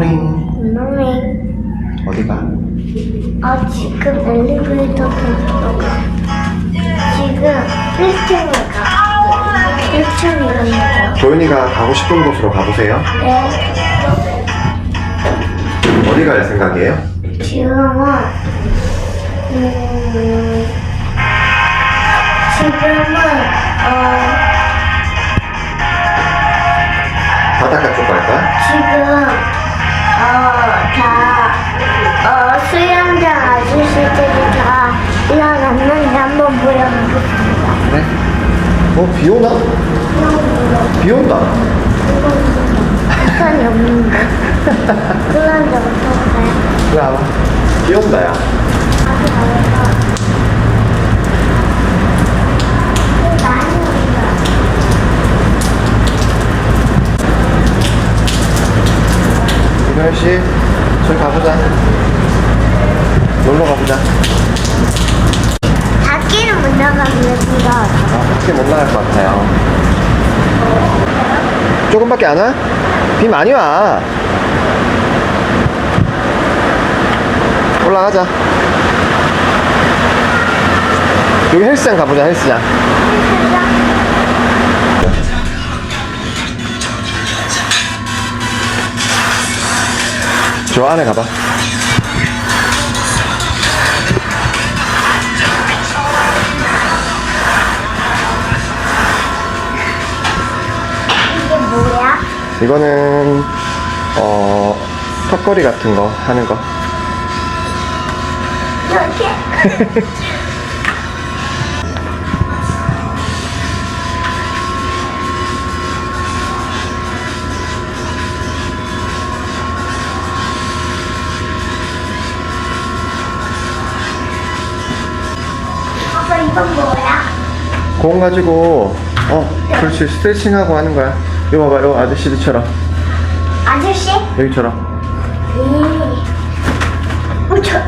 둘, 굿모닝. 굿모닝. 어디 가? 아, 지금 엘리베이터 타러 가. 지금 1층을 가. 1층이랍니다. 조윤이가 가고 싶은 곳으로 가보세요. 네. 어디 갈 생각이에요? 지금은, 음, 지금은, 어, 바닷가 비 오나? 비 온다. 시간이 없는데. 어떡해? 그래, 와봐. 비 온다, 야. 많이 온다. 이별 씨, 저기 가보자. 놀러 가보자. 밖에는 못 나가면 비가 와서. 아, 밖에 못 나갈 것 같아요. 조금밖에 안 와? 비 많이 와. 올라가자. 여기 헬스장 가보자, 헬스장. 저 안에 가봐. 이거는, 어, 턱걸이 같은 거 하는 거. 이렇게? 아빠 이건 뭐야? 공 가지고, 어, 그렇지. 스트레칭하고 하는 거야. 이거 봐봐, 요 아저씨들처럼. 아저씨? 여기처럼. 음. 어, 저,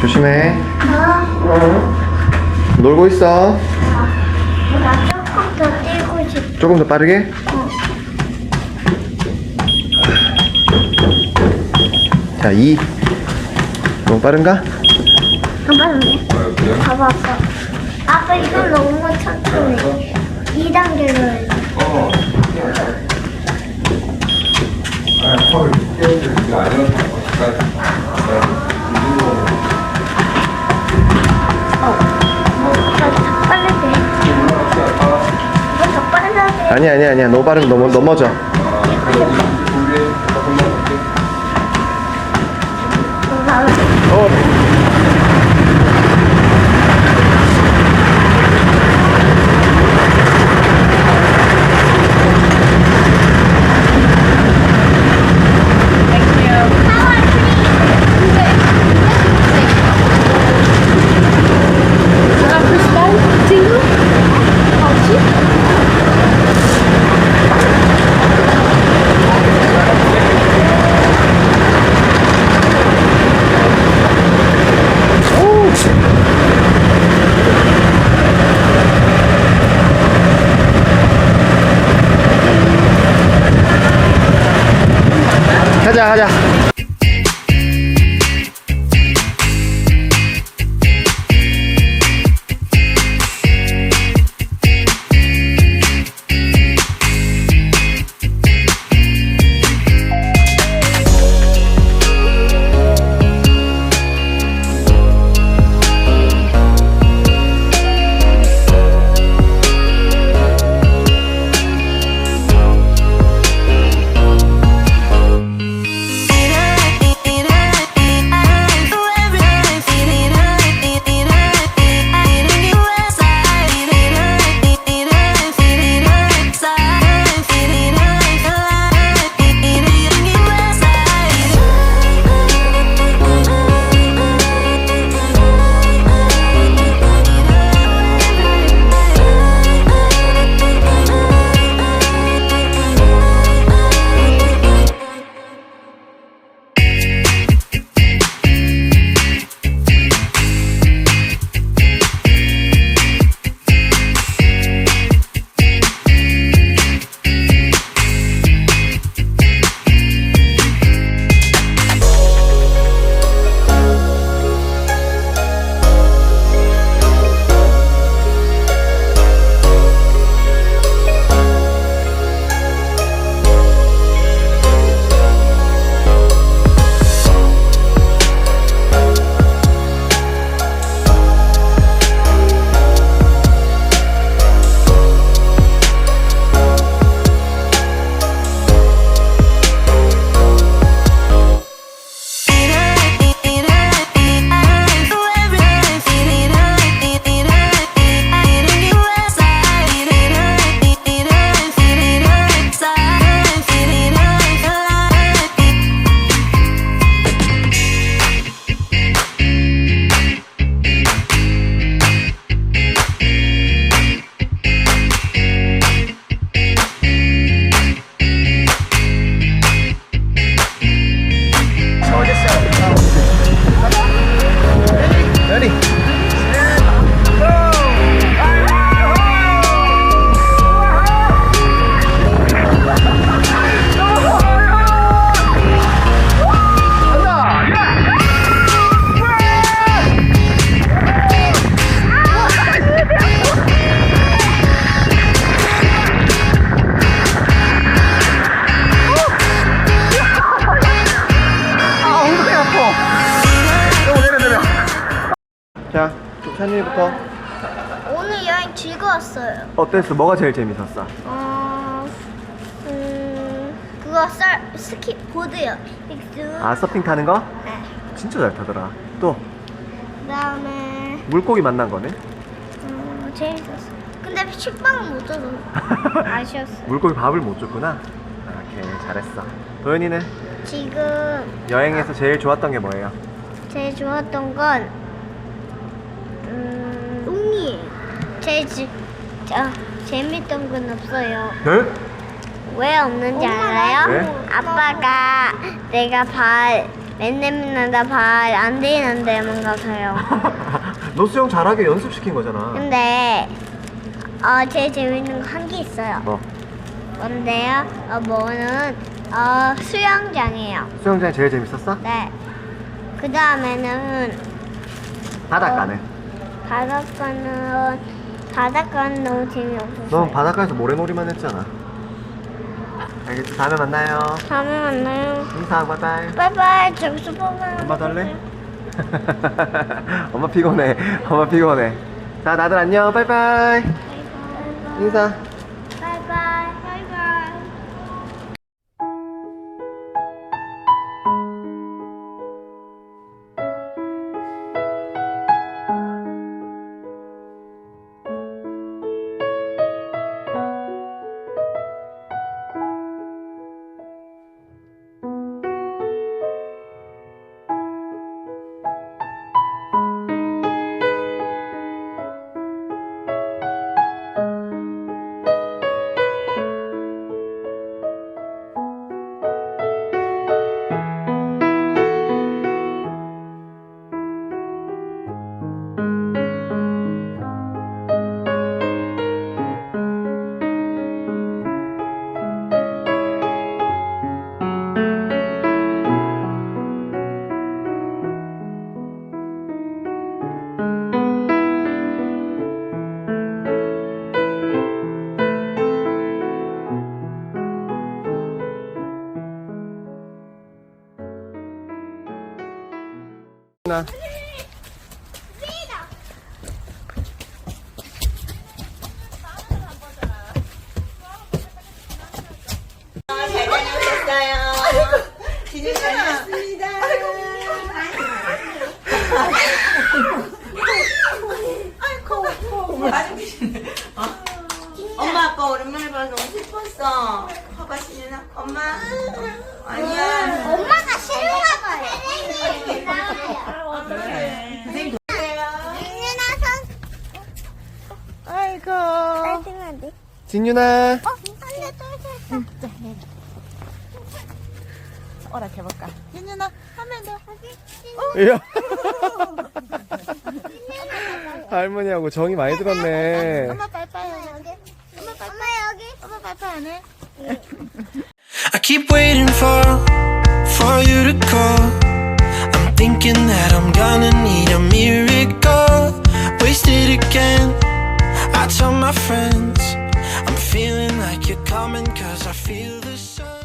조심해. 어, 놀고 있어. 나 조금 더 뛰고 싶어. 조금 더 빠르게. 자, 2. 너무 빠른가? 잠깐만요. 봐봐, 아빠. 아빠, 이건 너무 천천히. 2단계로 해. 더 빠르게. 이거 더 빠르게. 아니, 아니, 아니야. 너무 빠르면 넘어, 넘어져. 봐봐. 어. 가자, 가 자. 찬이부터 오늘 여행 즐거웠어요. 어땠어? 뭐가 제일 재밌었어? 어, 음, 그거 썰 스키 보드요. 아 서핑 타는 거? 네. 진짜 잘 타더라. 또 그 다음에 물고기 만난 거네. 음, 재밌었어. 근데 식빵은 못 줘서 아쉬웠어요. 물고기 밥을 못 줬구나. 아, 오케이 잘했어. 도현이는 지금 여행에서 제일 좋았던 게 뭐예요? 제일 좋았던 건 음, 똥이에요. 제일 지, 저, 재밌던 건 없어요. 네? 왜 없는지 알아요? 왜? 아빠가 내가 발 맨날 맨날 나발 안 되는 데만 가서요. 너 수영 잘하게 연습시킨 거잖아. 근데 어 제일 재밌는 거한개 있어요. 뭐 뭔데요? 어 뭐는 어 수영장이에요. 수영장이 제일 재밌었어? 네. 그 다음에는 바닷가는? 바닷가는 바닷가는 너무 재미없었어요. 넌 바닷가에서 모래놀이만 했잖아. 알겠지? 다음에 만나요. 다음에 만나요. 인사하고 바이바이. 바이바이. 저기서 뽑아요. 엄마 달래? 엄마 피곤해. 엄마 피곤해. 자, 다들 안녕. 바이바이. 인사. 나. 진윤아. 어? 있었어. 오락해볼까? 윤윤아, 한번 더. 이야. 할머니하고 정이 많이 들었네. 엄마 하네. 여기. 엄마 여기. 엄마 빠이빠이 하네. I keep waiting for for you to call. I'm thinking that I'm gonna need a miracle. Wasted again. I tell my friends feeling like you're coming cause I feel the sun.